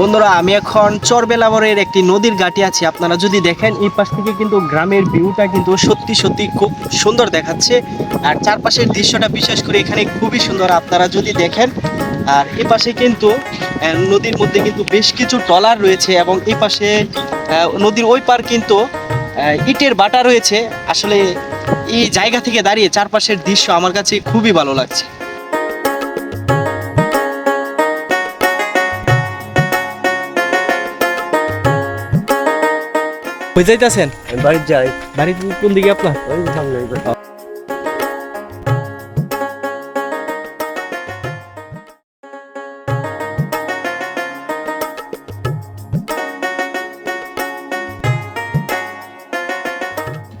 বন্ধুরা, আমি এখন চরবেলাবরের একটি নদীর ঘাটে আছি। আপনারা যদি দেখেন, এই পাশ থেকে কিন্তু গ্রামের ভিউটা কিন্তু সত্যি সত্যি খুব সুন্দর দেখাচ্ছে। আর চারপাশের দৃশ্যটা বিশেষ করে এখানে খুবই সুন্দর। আপনারা যদি দেখেন, আর এ পাশে কিন্তু নদীর মধ্যে কিন্তু বেশ কিছু ট্রলার রয়েছে এবং এই পাশে নদীর ওই পার কিন্তু ইটের বাটা রয়েছে। আসলে এই জায়গা থেকে দাঁড়িয়ে চারপাশের দৃশ্য আমার কাছে খুবই ভালো লাগছে। কই যাইতাছেন? বাড়ি যাই। বাড়ি কোন দিকে আপনার? ওই সামনে।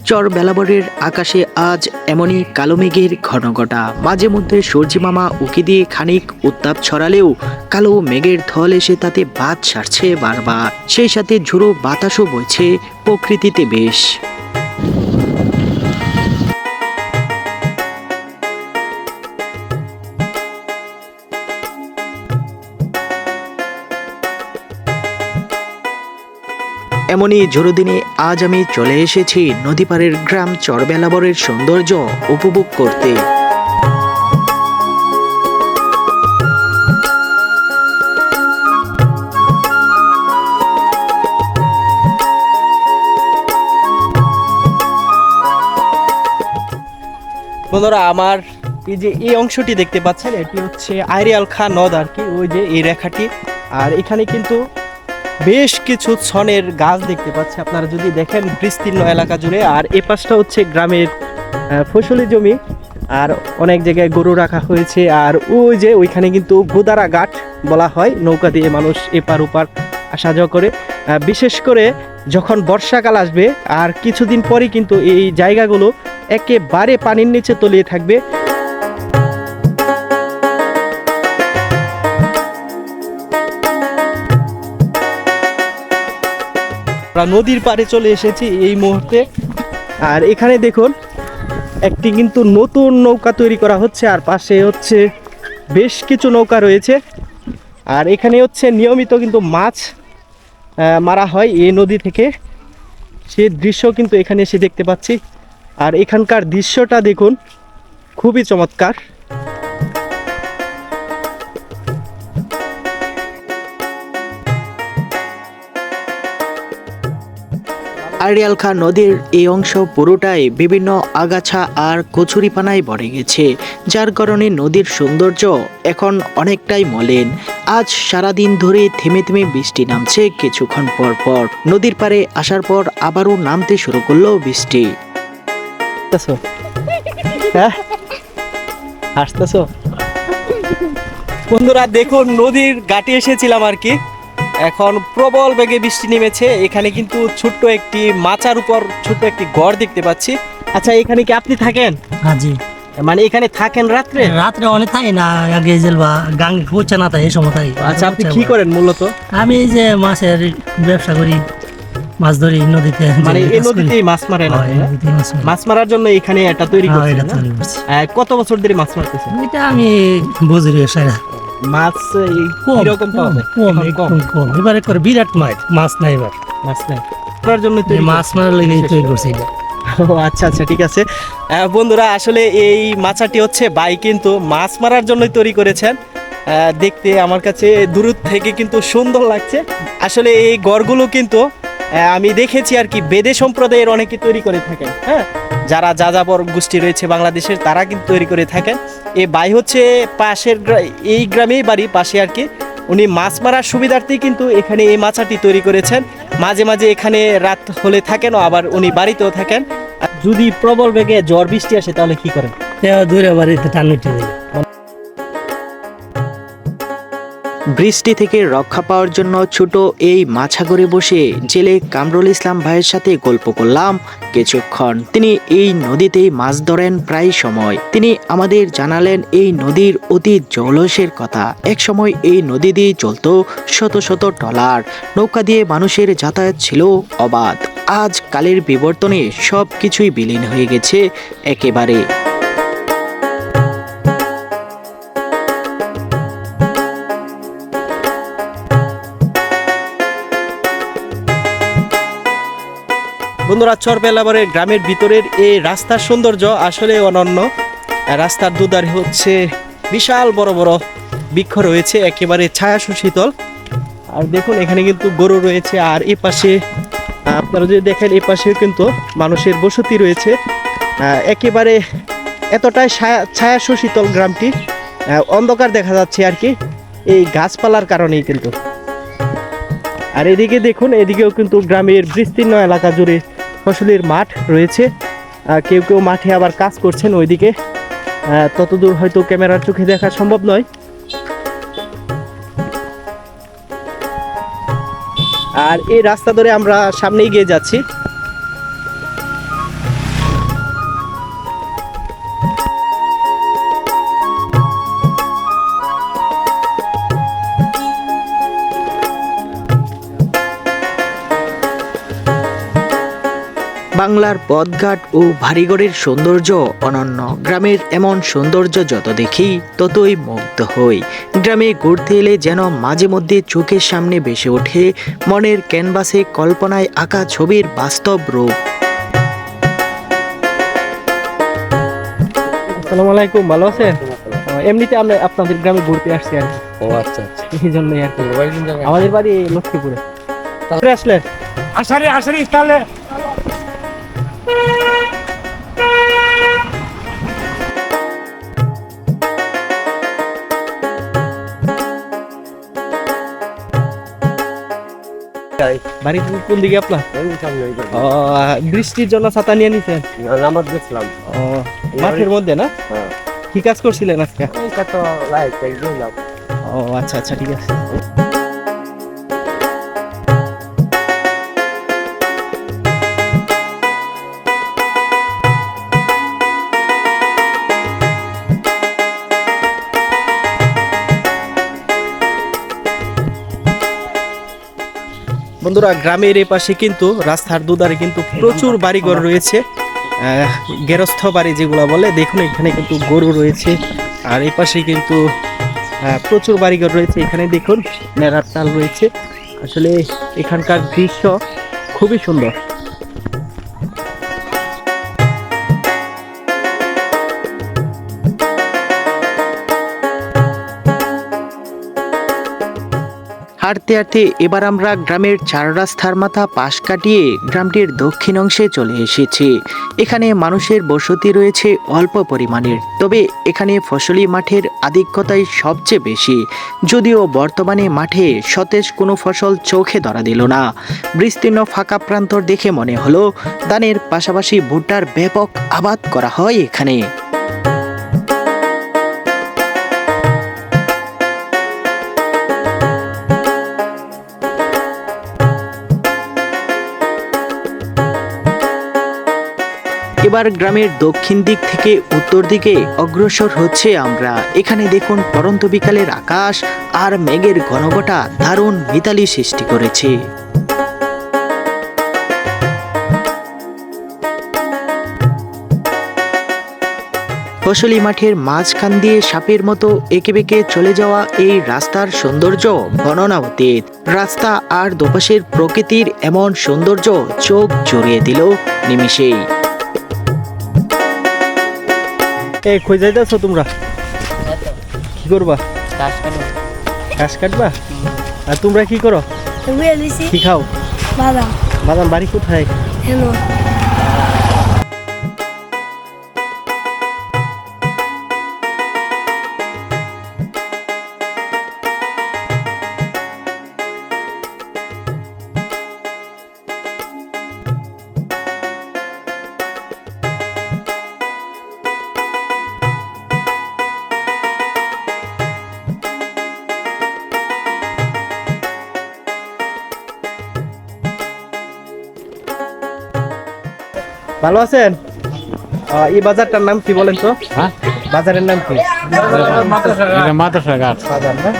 চর বেলাবরের আকাশে আজ এমনই কালো মেঘের ঘন ঘটা মাঝে মধ্যে সূর্যি মামা উকি দিয়ে খানিক উত্তাপ ছড়ালেও কালো মেঘের থল এসে তাতে বাদ সারছে বারবার। সেই সাথে ঝুড়ো বাতাসও বইছে প্রকৃতিতে বেশ। এমনই ঝোড়ো দিনে আজ আমি চলে এসেছি নদীপাড়ের গ্রাম চরবেলাবরের সৌন্দর্য উপভোগ করতে। বন্ধুরা, আমার এই যে এই অংশটি দেখতে পাচ্ছেন, এটি হচ্ছে আইরিয়াল খা নদ আর কি, ওই যে এই রেখাটি। আর এখানে কিন্তু বেশ কিছু ছনের গাছ দেখতে পাচ্ছি। আপনারা যদি দেখেন বিস্তীর্ণ এলাকা জুড়ে, আর এ পাশটা হচ্ছে গ্রামের ফসলি জমি, আর অনেক জায়গায় গরু রাখা হয়েছে। আর ওই যে ওইখানে কিন্তু গোদারা ঘাট বলা হয়, নৌকা দিয়ে মানুষ এপার ওপার আসা যাওয়া করে। বিশেষ করে যখন বর্ষাকাল আসবে, আর কিছুদিন পরে কিন্তু এই জায়গাগুলো একেবারে পানির নিচে তলিয়ে থাকবে। আমরা নদীর পাড়ে চলে এসেছি এই মুহূর্তে। আর এখানে দেখুন, একটি কিন্তু নতুন নৌকা তৈরি করা হচ্ছে, আর পাশে হচ্ছে বেশ কিছু নৌকা রয়েছে। আর এখানে হচ্ছে নিয়মিত কিন্তু মাছ মারা হয় এই নদী থেকে। সে দৃশ্য কিন্তু এখানে এসে দেখতে পাচ্ছি। আর এখানকার দৃশ্যটা দেখুন, খুবই চমৎকার। আড়িয়াল নদীর এই অংশ পুরোটাই বিভিন্ন আগাছা আর কচুরিপানায় ভরে গেছে, যার কারণে নদীর সৌন্দর্য এখন অনেকটাই মলিন। আজ সারাদিন ধরে থেমে থেমে বৃষ্টি নামছে কিছুক্ষণ পর পর। নদীর পাড়ে আসার পর আবারও নামতে শুরু করল বৃষ্টি। হ্যাঁ? বন্ধুরা, দেখুন, নদীর ঘাটে এসেছিলাম আর কি। এখন প্রবল বেগে বৃষ্টি নেমেছে। এখানে কিন্তু ছোট্ট একটি মাচার উপর ছোট্ট একটি ঘর দেখতে পাচ্ছি। আচ্ছা এখানে কি আপনি থাকেন? হাজি মানে এখানে থাকেন রাত্রে? রাত্রে অনেক থাকি না আগে জেলবা গাং পৌঁছে না তাই এই সময় থাকি আচ্ছা আপনি কি করেন মূলত? আমি এই যে মাছের ব্যবসা করি মাছ ধরি নদীতে মানে এই। নদীতেই মাছ মারেন হয়, হ্যাঁ? নদীতে মাছ মারার জন্য এখানে এটা তৈরি হ্যাঁ, করছেন না? করছি। কত বছর ধরে মাছ মারতেছেন? এটা আমি বুঝি সারা মাছ কম পাওয়া যায় কম কম। এবারে করে বিরাট মাছ মাছ নাই এবার। মাছ নাই। জন্য তৈরি মাছ মারার তৈরি করছি এটা ও আচ্ছা আচ্ছা ঠিক আছে। বন্ধুরা আসলে এই মাচাটি হচ্ছে বাই কিন্তু মাছ মারার জন্যই তৈরি করেছেন। দেখতে আমার কাছে দূর থেকে কিন্তু সুন্দর লাগছে। আসলে এই গড়গুলো কিন্তু আমি দেখেছি আর কি, বেদে সম্প্রদায়ের অনেকে তৈরি করে থাকেন হ্যাঁ? যারা যাযাবর গোষ্ঠী রয়েছে বাংলাদেশের, তারা কিন্তু তৈরি করে থাকেন। এই বাই হচ্ছে পাশের এই গ্রামেই বাড়ি, পাশে আর কি। উনি মাছ মারার সুবিধার্থেই কিন্তু এখানে এই মাছাটি তৈরি করেছেন। মাঝে মাঝে এখানে রাত হলে থাকেন, আবার উনি বাড়িতেও থাকেন। যদি প্রবল বেগে ঝড় বৃষ্টি আসে, তাহলে কি করেন? দূরে বাড়িতে টান উঠে বৃষ্টি থেকে রক্ষা পাওয়ার জন্য ছোট এই মাছাগরে বসে জেলে কামরুল ইসলাম ভাইয়ের সাথে গল্প করলাম কিছুক্ষণ। তিনি এই নদীতেই মাছ ধরেন প্রায় সময়। তিনি আমাদের জানালেন এই নদীর অতি জলসের কথা। এক সময় এই নদী দিয়ে চলতো শত শত ট্রলার নৌকা দিয়ে মানুষের যাতায়াত ছিল অবাধ। আজ কালের বিবর্তনে সব কিছুই বিলীন হয়ে গেছে একেবারে। বন্ধুরা চরবেলাবারের গ্রামের ভিতরের এই রাস্তার সৌন্দর্য আসলে অনন্য। রাস্তার দুধারে হচ্ছে বিশাল বড় বড় বৃক্ষ রয়েছে, একেবারে ছায়া সুশীতল আর দেখুন, এখানে কিন্তু গরু রয়েছে, আর এ পাশে, আপনারা যদি দেখেন, এ পাশেও কিন্তু মানুষের বসতি রয়েছে। একেবারে এতটাই ছায়া সুশীতল গ্রামটি। অন্ধকার দেখা যাচ্ছে আর কি, এই গাছপালার কারণেই কিন্তু। আর এদিকে দেখুন, এদিকেও কিন্তু গ্রামের বিস্তীর্ণ এলাকা জুড়ে ফসলের মাঠ রয়েছে। কেউ কেউ মাঠে আবার কাজ করছেন ওইদিকে। ততদূর হয়তো ক্যামেরার চোখে দেখা সম্ভব নয়। আর এই রাস্তা ধরে আমরা সামনেই গিয়ে যাচ্ছি। বাংলার পথঘাট ও ভারিগড়ের সৌন্দর্য অনন্য। গ্রামের এমন সৌন্দর্য যত দেখি ততই মুগ্ধ হই। গ্রামে ঘুরতে এলে যেন মাঝে মধ্যে চোখের সামনে ভেসে ওঠে মনের ক্যানভাসে কল্পনায় আঁকা ছবির বাস্তব রূপ। আসসালামু আলাইকুম ভালো আছেন? এমনিতে আমরা আপনাদের গ্রামে ঘুরতে আসছি আর ও আচ্ছা আচ্ছা। এই জন্যই আর কি। আমাদের বাড়ি লক্ষ্মীপুরে। আসলেন? তাহলে বাড়ি কোন দিকে আপনার বৃষ্টির জন্য ছাতা নিয়ে নিছেন নামাজ দেখলাম ও মাঠের মধ্যে না? হ্যাঁ। কি কাজ করছিলেন আজকে? এইটা তো লাইট ও আচ্ছা আচ্ছা ঠিক আছে। বন্ধুরা, গ্রামের এ পাশে কিন্তু রাস্তার দুধারে কিন্তু প্রচুর বাড়িঘর রয়েছে। গেরস্থ বাড়ি যেগুলো বলে, দেখুন এখানে কিন্তু গরু রয়েছে। আর এই পাশে কিন্তু প্রচুর বাড়িঘর রয়েছে। এখানে দেখুন নেড়ার তাল রয়েছে। আসলে এখানকার দৃশ্য খুবই সুন্দর। হাঁটতে হাঁটতে এবার আমরা গ্রামের চার রাস্তার মাথা পাশ কাটিয়ে গ্রামটির দক্ষিণ অংশে চলে এসেছি। এখানে মানুষের বসতি রয়েছে অল্প পরিমাণের, তবে এখানে ফসলি মাঠের আধিক্যতাই সবচেয়ে বেশি। যদিও বর্তমানে মাঠে সতেজ কোনো ফসল চোখে ধরা দিল না। বিস্তীর্ণ ফাঁকা প্রান্তর দেখে মনে হলো, ধানের পাশাপাশি ভুট্টার ব্যাপক আবাদ করা হয় এখানে। এবার গ্রামের দক্ষিণ দিক থেকে উত্তর দিকে অগ্রসর হচ্ছে আমরা। এখানে দেখুন, পরন্ত বিকালের আকাশ আর মেঘের ঘনঘটা দারুণ মিতালি সৃষ্টি করেছে। ফসলি মাঠের মাঝখান দিয়ে সাপের মতো একে বেঁকে চলে যাওয়া এই রাস্তার সৌন্দর্য বর্ণনা অতীত। রাস্তা আর দুপাশের প্রকৃতির এমন সৌন্দর্য চোখ জড়িয়ে দিল নিমিষেই। এই কই যাইতেছো তোমরা? কি করবা? ঘাস কাটবা। আর তোমরা কি করো? কি খাও? বাদাম। বাদাম বাড়ি কোথায়? হেন। ভালো আছেন? এই বাজারটার নাম কি বলেন তো? হ্যাঁ? বাজারের নাম কি? মাদ্রাসা ঘাট। বাজার না?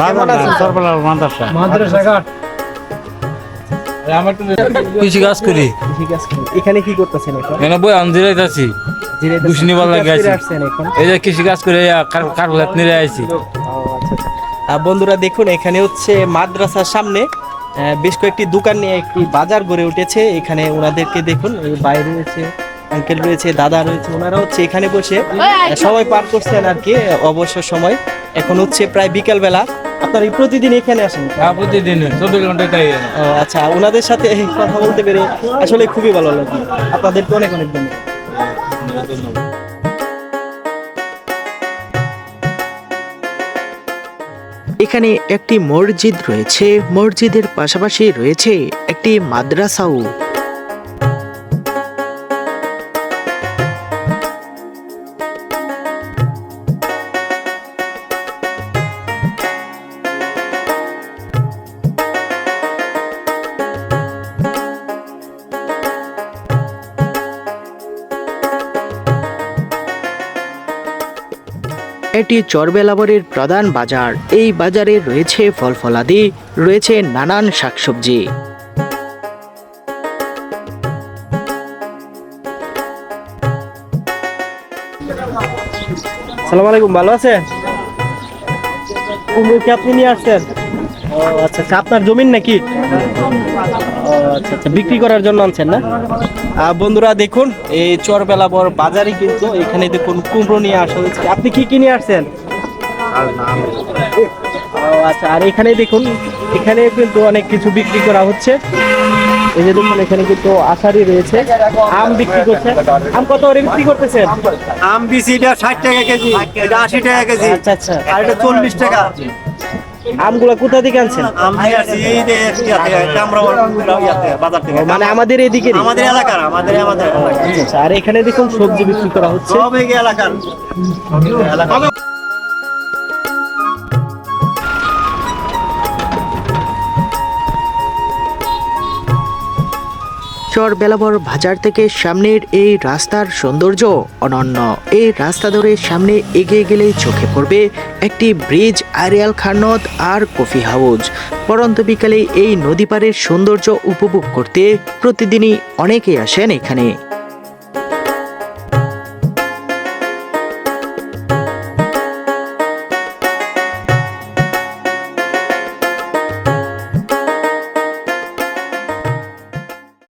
বাজার না, সরবরাহ মাদ্রাসা। মাদ্রাসা ঘাট। কৃষি কাজ করি। এখানে কি করতেছেন এখানে? বই আনজিরাইতে আছি। এই যে কৃষি কাজ করে নিয়ে আচ্ছা, আচ্ছা। বন্ধুরা দেখুন এখানে হচ্ছে মাদ্রাসার সামনে বেশ কয়েকটি দোকান নিয়ে একটি বাজার গড়ে উঠেছে। এখানে ওনাদেরকে দেখুন এই বাইরে রয়েছে আঙ্কেল রয়েছে দাদা রয়েছে ওনারা হচ্ছে এখানে বসে সবাই পার করছেন আর কি অবসর সময়। এখন হচ্ছে প্রায় বিকেল বেলা আপনারা প্রতিদিন এখানে আসেন? হ্যাঁ প্রতিদিন চব্বিশ ও, আচ্ছা ওনাদের সাথে কথা বলতে পেরে আসলে খুবই ভালো লাগে আপনাদেরকে অনেক অনেক ধন্যবাদ। এখানে একটি মসজিদ রয়েছে। মসজিদের পাশাপাশি রয়েছে একটি মাদ্রাসাও। এটি চরবেলাবরের প্রধান বাজার। এই বাজারে রয়েছে ফল ফলাদি রয়েছে নানান শাকসবজি। সালাম আলাইকুম, ভালো আছেন? কুমড়ো কি আপনি নিয়ে আসছেন? আচ্ছা আচ্ছা আপনার জমিন নাকি? আচ্ছা আচ্ছা বিক্রি করার জন্য আনছেন না? বন্ধুরা দেখুন এই চরবেলা বড় বাজারে কিন্তু এখানে দেখুন কুমড়ো নিয়ে আসা হয়েছে। আপনি কি কি নিয়ে আসছেন? আচ্ছা আর এখানে দেখুন এখানে কিন্তু অনেক কিছু বিক্রি করা হচ্ছে। এই যে দেখুন এখানে কিন্তু আষাঢ়ি রয়েছে। আম বিক্রি করছে। আম কত করে বিক্রি করতেছেন? আম বিচিটা ষাট টাকা কেজি এটা আশি টাকা কেজি। আচ্ছা আচ্ছা। আর এটা চল্লিশ টাকা। আমগুলা কোথা থেকে আনছেন? মানে আমাদের এদিকে আমাদের এলাকার আমাদের আমাদের আচ্ছা আর এখানে দেখুন সবজি বিক্রি করা হচ্ছে। এলাকার। চর বেলাবর বাজার থেকে সামনের এই রাস্তার সৌন্দর্য অনন্য। এই রাস্তা ধরে সামনে এগিয়ে গেলে চোখে পড়বে একটি ব্রিজ, আরিয়াল খানত আর কফি হাউস। পরন্ত বিকালে এই নদী পাড়ের সৌন্দর্য উপভোগ করতে প্রতিদিনই অনেকে আসেন এখানে।